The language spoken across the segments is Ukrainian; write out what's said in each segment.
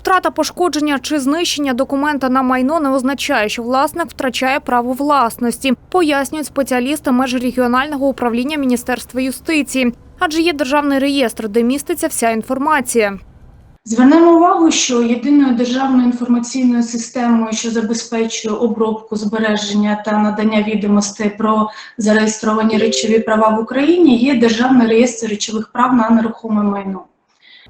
Втрата пошкодження чи знищення документа на майно не означає, що власник втрачає право власності, пояснюють спеціалісти межрегіонального управління Міністерства юстиції. Адже є державний реєстр, де міститься вся інформація. Звернемо увагу, що єдиною державною інформаційною системою, що забезпечує обробку, збереження та надання відомостей про зареєстровані речові права в Україні, є Державний реєстр речових прав на нерухоме майно.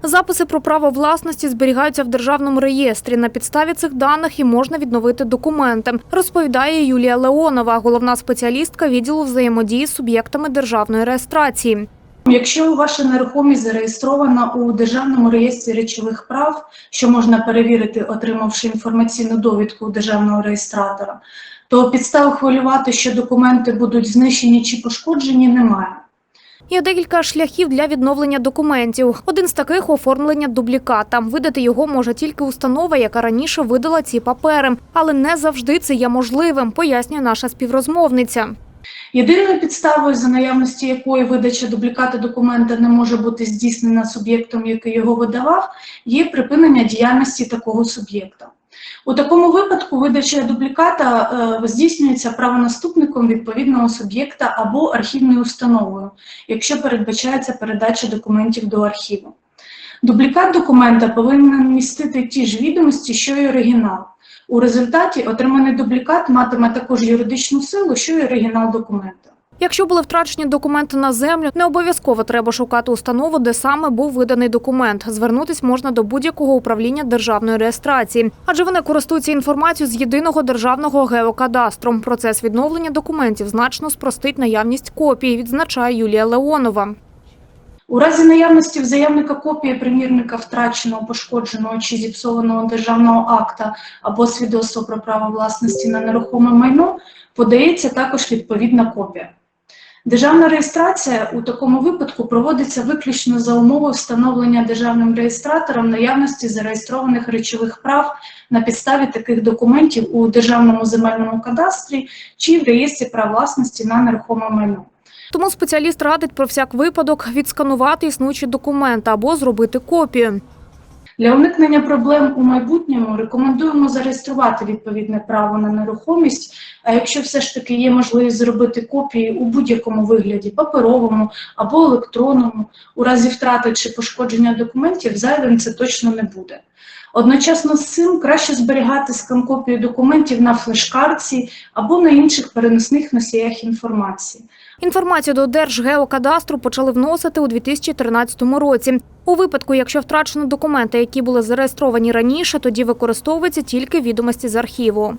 Записи про право власності зберігаються в державному реєстрі. На підставі цих даних і можна відновити документи, розповідає Юлія Леонова, головна спеціалістка відділу взаємодії з суб'єктами державної реєстрації. Якщо ваша нерухомість зареєстрована у Державному реєстрі речових прав, що можна перевірити, отримавши інформаційну довідку державного реєстратора, то підстав хвилювати, що документи будуть знищені чи пошкоджені, немає. Є декілька шляхів для відновлення документів. Один з таких оформлення дубліката. Видати його може тільки установа, яка раніше видала ці папери, але не завжди це є можливим, пояснює наша співрозмовниця. Єдиною підставою, за наявності якої видача дубліката документа не може бути здійснена суб'єктом, який його видавав, є припинення діяльності такого суб'єкта. У такому випадку видача дубліката е, здійснюється правонаступником відповідного суб'єкта або архівною установою, якщо передбачається передача документів до архіву. Дублікат документа повинен містити ті ж відомості, що й оригінал. У результаті отриманий дублікат матиме також юридичну силу, що й оригінал документа. Якщо були втрачені документи на землю, не обов'язково треба шукати установу, де саме був виданий документ. Звернутись можна до будь-якого управління державної реєстрації, адже вони користуються інформацією з єдиного державного геокадастру. Процес відновлення документів значно спростить наявність копій, відзначає Юлія Леонова. У разі наявності в заявника копії примірника втраченого, пошкодженого чи зіпсованого державного акта або свідоцтва про право власності на нерухоме майно подається також відповідна копія. Державна реєстрація у такому випадку проводиться виключно за умови встановлення державним реєстратором наявності зареєстрованих речових прав на підставі таких документів у Державному земельному кадастрі чи в реєстрі прав власності на нерухоме майно. Тому спеціаліст радить про всяк випадок відсканувати існуючі документи або зробити копію. Для уникнення проблем у майбутньому рекомендуємо зареєструвати відповідне право на нерухомість. А якщо все ж таки є можливість зробити копії у будь-якому вигляді паперовому або електронному, у разі втрати чи пошкодження документів зайвим це точно не буде. Одночасно з цим краще зберігати скан-копію документів на флеш-картці або на інших переносних носіях інформації. Інформацію до Держгеокадастру почали вносити у 2013 році. У випадку, якщо втрачено документи, які були зареєстровані раніше, тоді використовуються тільки відомості з архіву.